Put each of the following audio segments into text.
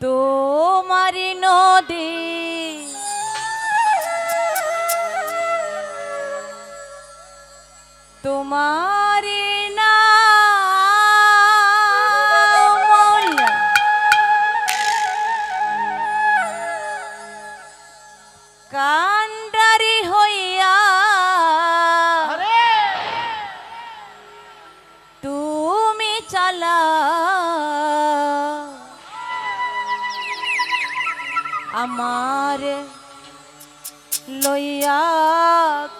তোমারি নদী। তোমারি নাম। কান্ডারি হইয়া তুমি চালা আমার লইয়া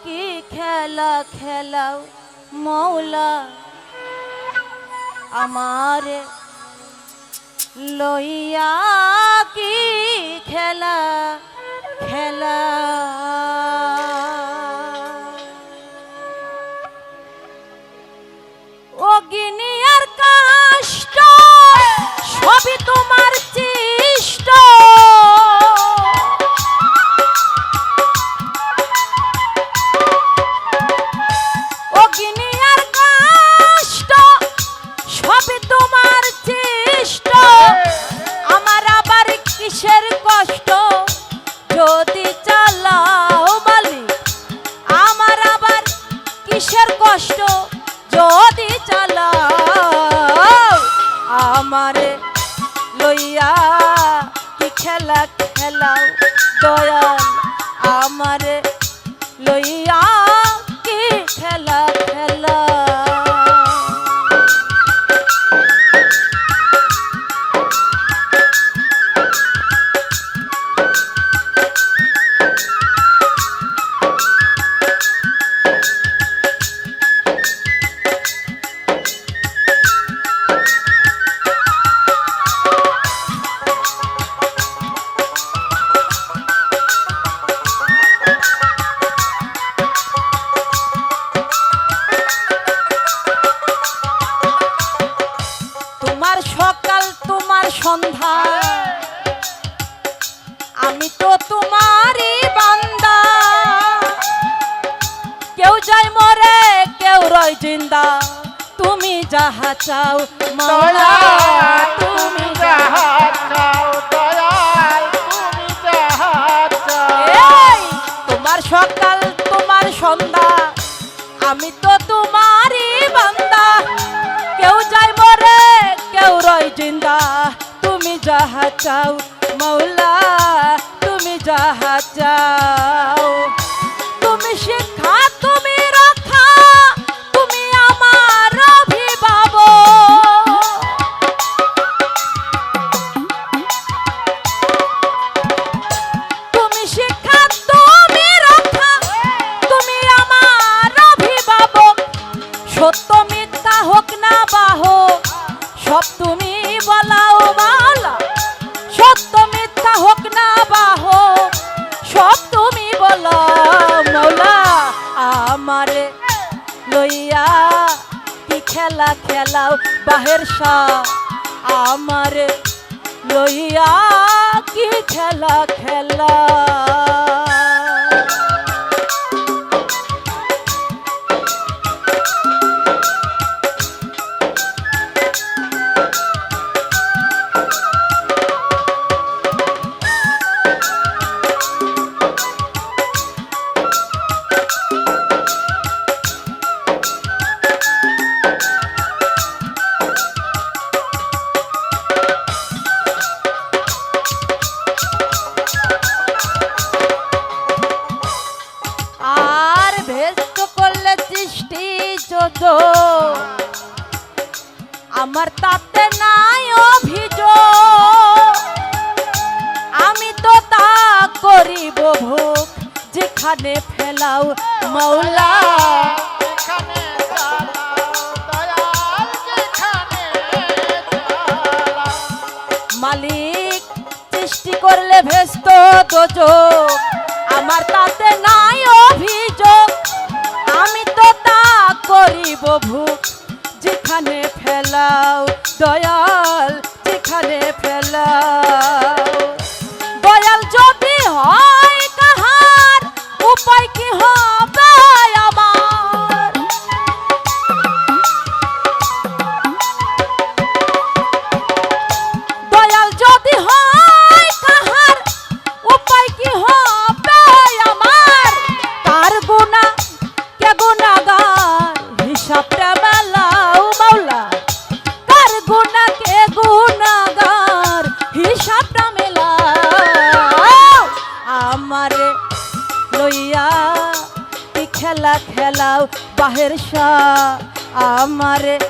কি খেলা খেলাও মৌলা? আমার লইয়া কি খেলা খেলা যাহা চাও মাওলা তুমি যাহা এই, তোমার সকাল তোমার সন্ধ্যা আমি তো তোমারই বান্দা। কেউ যায় মরে কেউ রয় জিন্দা। তুমি যাহা চাও মৌলা তুমি যাহা চাও। তুমি শিক্ষা লইয়া কি খেলা খেলাও বাহের আমার লইয়া কি খেলা খেলা মৌলা। মালিক, সৃষ্টি করলে ভেস্ত দোজক আমার তাতে নাই অভিযোগ। আমি তো তা করিব ভুক যেখানে ফেলাও দয়াল, যেখানে ফেলাও আমারে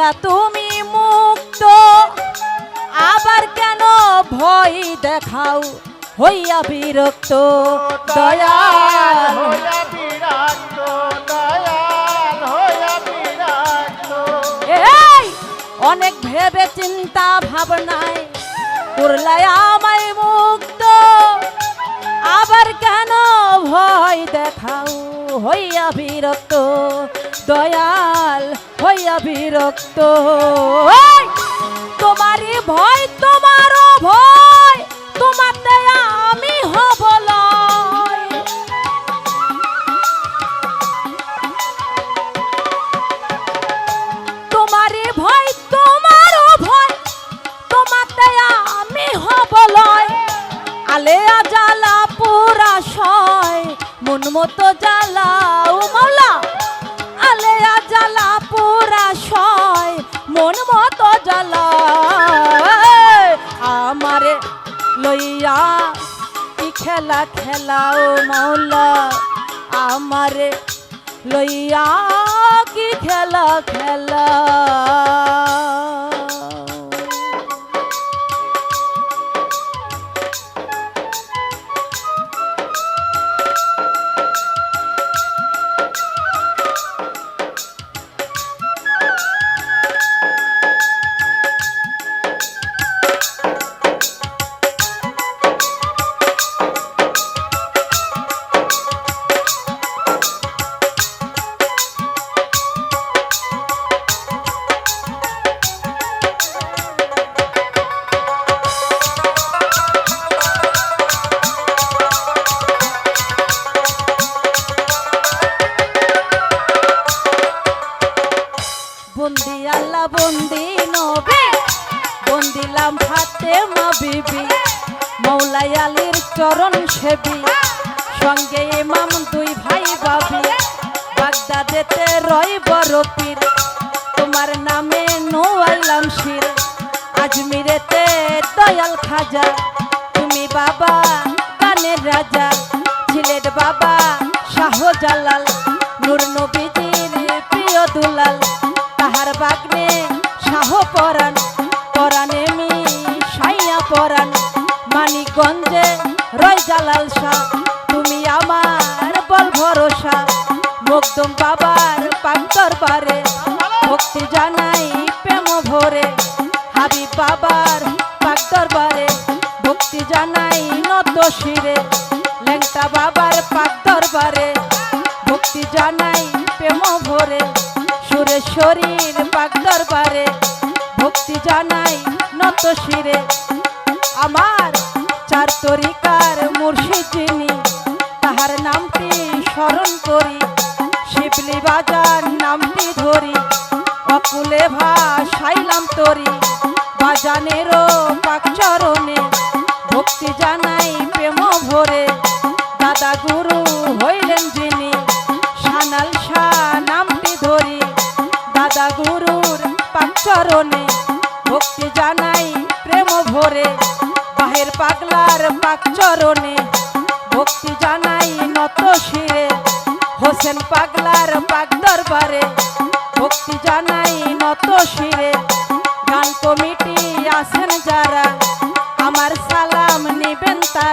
করলা তুমি মুক্ত। আবার কেন ভয় দেখাও? হইয়া বিরক্ত অনেক ভেবে চিন্তা ভাবনায় করলাই আমায় মুক্ত। আবার কেন ভয় দেখাও? হইয়া বিরক্ত দয়াল। হইয়া বিরক্ত। তোমারই ভয়, তোমারও ভয়, তোমাতে আমি হব ভয় ভয় আমি আলেয়া জ্বালা পুরা সয়, মন মতো জ্বালা খেলা খেলা ও মাওলা আমারে লইয়া কি খেলা খেলা? সঙ্গে ইমাম দুই ভাই বাবি বাগদাদেতে রয় বড় পীর তোমার নামে নোয়াইলাম শির। আজমিরেতে দয়াল খাজা। তুমি বাবা কানের রাজা। ছিলেন বাবা শাহজালাল। নূর নবীজির প্রিয় দুলাল। তাহার বাগনে শাহ পরাণ। পরাণে মি সাইয়া পরাণ। মানিকগঞ্জে রয় জালাল শাহ। আমার বল ভরসা মুকদম বাবার পান্তর বারে ভক্তি জানাই প্রেম ভরে, হাবিব বাবার ভক্তি জানাই নত শিরে লেংটা বাবার ভক্তি জানাই প্রেম ভরে সুরেশ্বরীর পাক দরবারে। ভক্তি জানাই নত শিরে, আমার চার তরিকার মুর্শিদ যিনি তাহার নামটি স্মরণ করি। শিবলি বাজার নামটি ধরি। অকুলে ভাসাইলাম তরি। বাজানেরও পাকচরণে ভক্তি জানাই প্রেম ভরে। দাদা গুরু হইলেন যিনি।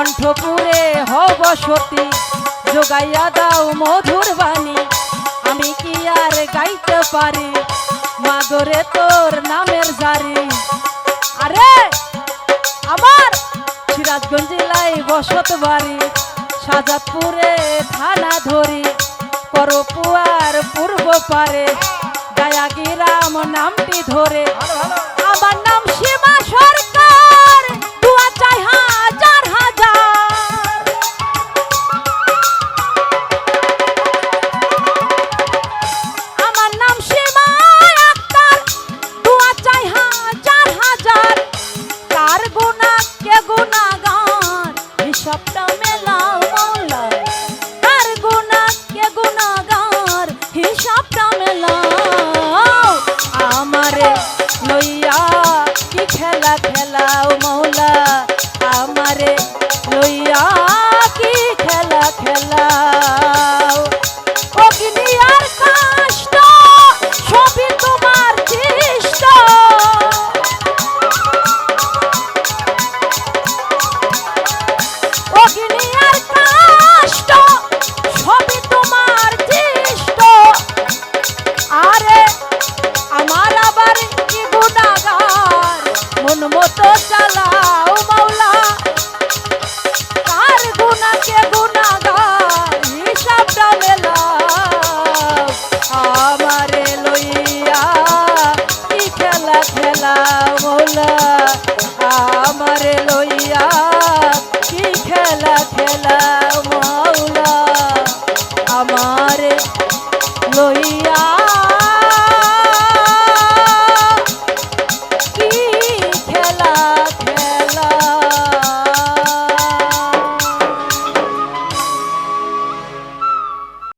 কণ্ঠপুরে হব সতী যোগাইয়া দাও মধুর বাণী। আমি কি আর গাইতে পারি? মাগরে তোর নামের জারি। আরে, আমার সিরাজগঞ্জ জেলায় বসত বাড়ি। সাজাদপুরে থানা ধরি। পরপুয়ার পূর্ব পারে। গায়াগিরাম নামটি ধরে।